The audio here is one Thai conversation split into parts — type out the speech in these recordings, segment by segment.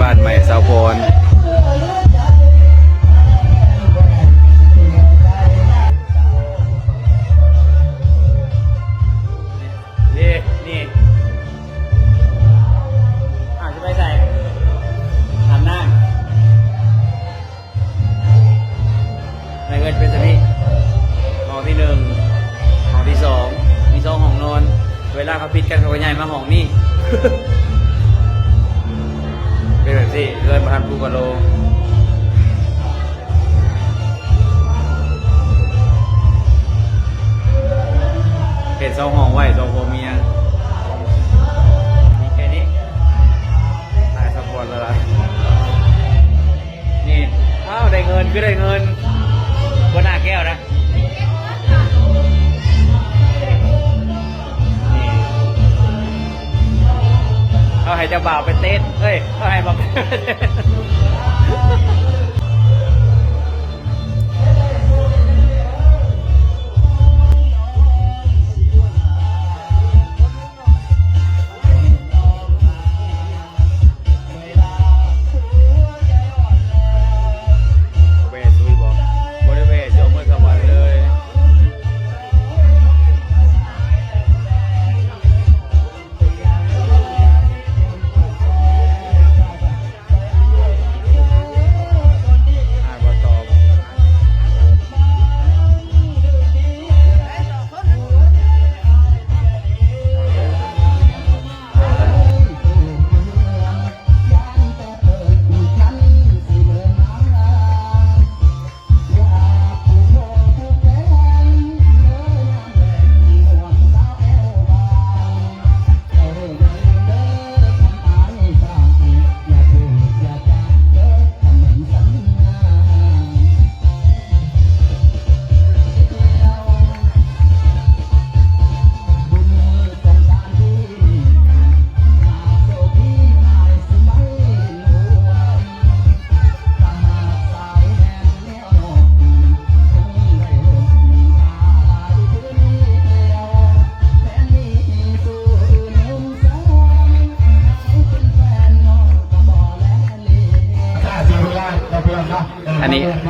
บ้านใหม่สาวพรนี่นี่อาจจะไปใส่หันหน้าในเงินเป็นสนิห้องที่หนึ่งห้องที่สองมีสองห้องนอน เวลาเขาปิดกันเขาก็ย้ายมาห้องนี่ ที่ จะบ่าวไปเต้นเฮ้ยอาให้บอก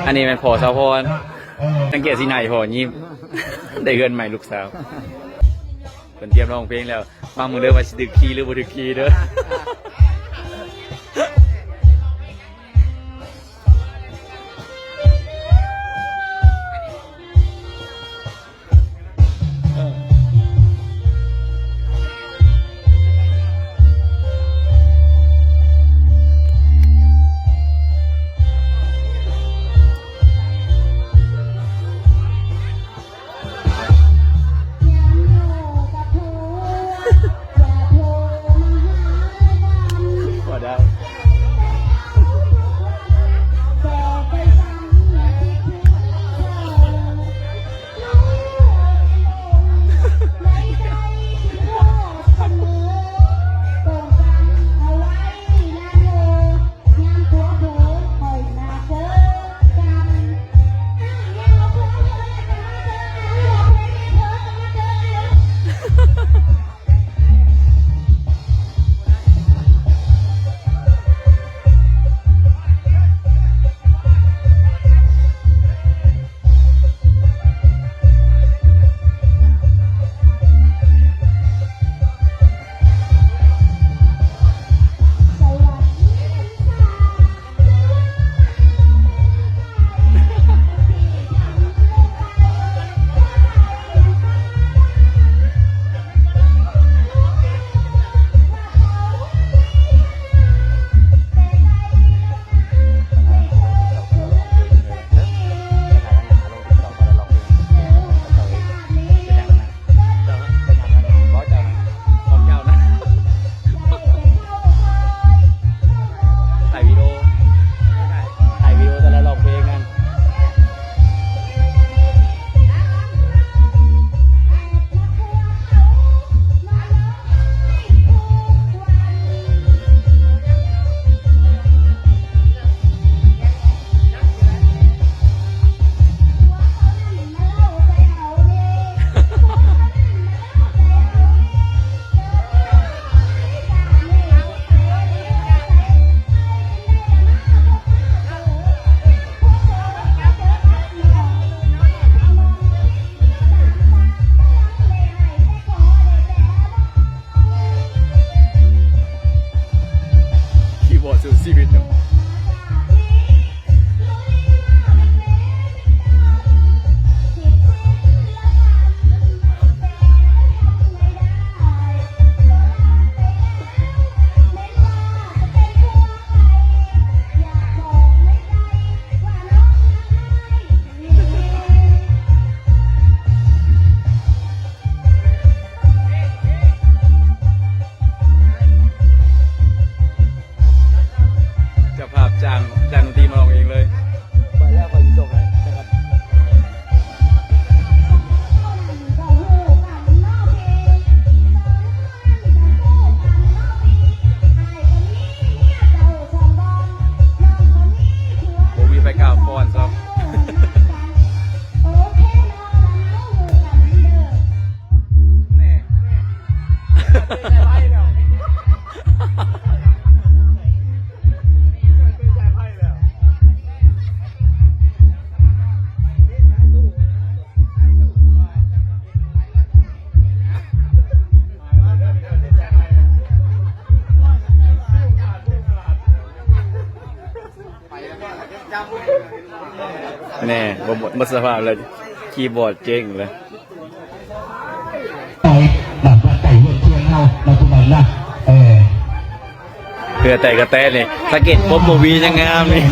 อันนี้อันนี้เป็นพอสาวพรสังเกตสีไหนพอยิ้มได้เงินใหม่ลูกสาวเป็นเตรียมร้องเพลงแล้วฟังมึงเด้อว่าสิดึกคีย์หรือบ่ดึกคีย์เด้อ แน่บ่หมดหมดสภาพเลยคีย์บอร์ดเจ๊งเลยไปแบบว่าไก่เยี่ยเที่ยงเอาเราทุกวันละเออเพื่อแต่กระแตนี่สะเก็ดป๊บโมวียังงามนี่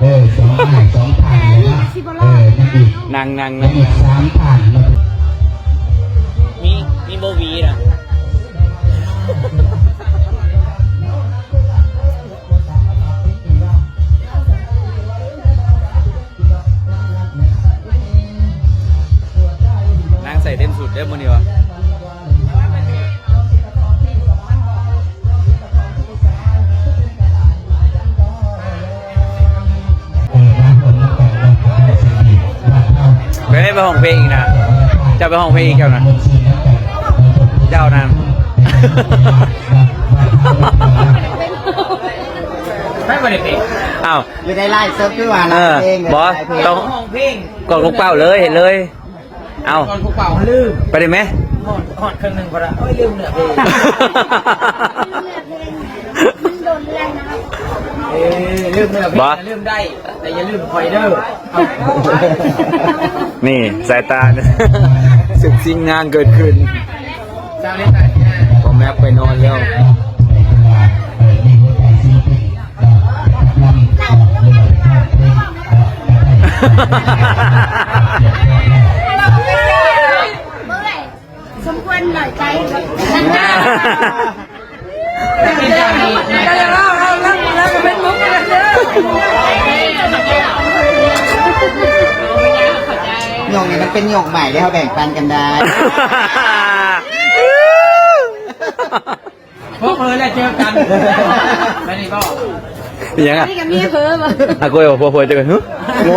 เออสองผ่านสองผ่านเลยนะเออนั่นอีกนั่งนั่งนั่งอีกสามผ่านมีมีโบวีนะ เต็มสุดได้อมื้อนี้วะเออนะคนละแต่ละผ่านสิริบ้านเราไปได้ไปห้องเพลงอีกนะจะไปห้องเพลงอีกเจ้านะเจ้านั้น ไม่มาเด็กอ้าวอยู่ในไล่เซิร์ฟด้วยว่าเออเพลงบอสต้องห้องเพลงกดลูกเป้าเลยเห็นเลย เอาตอนผูกเป่าลืมไปได้ไหมหอดหอดเครื่องหนึ่งพอละเอ้ยลืมเนื้อเพลงมันโดนเรื่องนะครับเอ้ยลืมเนื้อเพลงบอสนะลืมได้ แต่อย่าลืมคอยเด้อเอานี่สายตาเนี่ยสึกสิ่งงานเกิดขึ้นเจ้าเล่นแต่เนี่ยผมแม่ไปนอนแล้ว เมื่อไหร่สม ควรหน่อยใจนั่นนะเป็นอย่างนี้ก็จะเล่าเล่าเล่าแล้วก็เป็นมุกกันเด้อหยกนี่มันเป็นหยกใหม่ที่เขาแบ่งปันกันได้พวกเธอแล้วเจอกันไม่ได้บอกยังอะนี่กับมีเพิ่มอะอะกูบอกพอพอเจอกันฮึโง่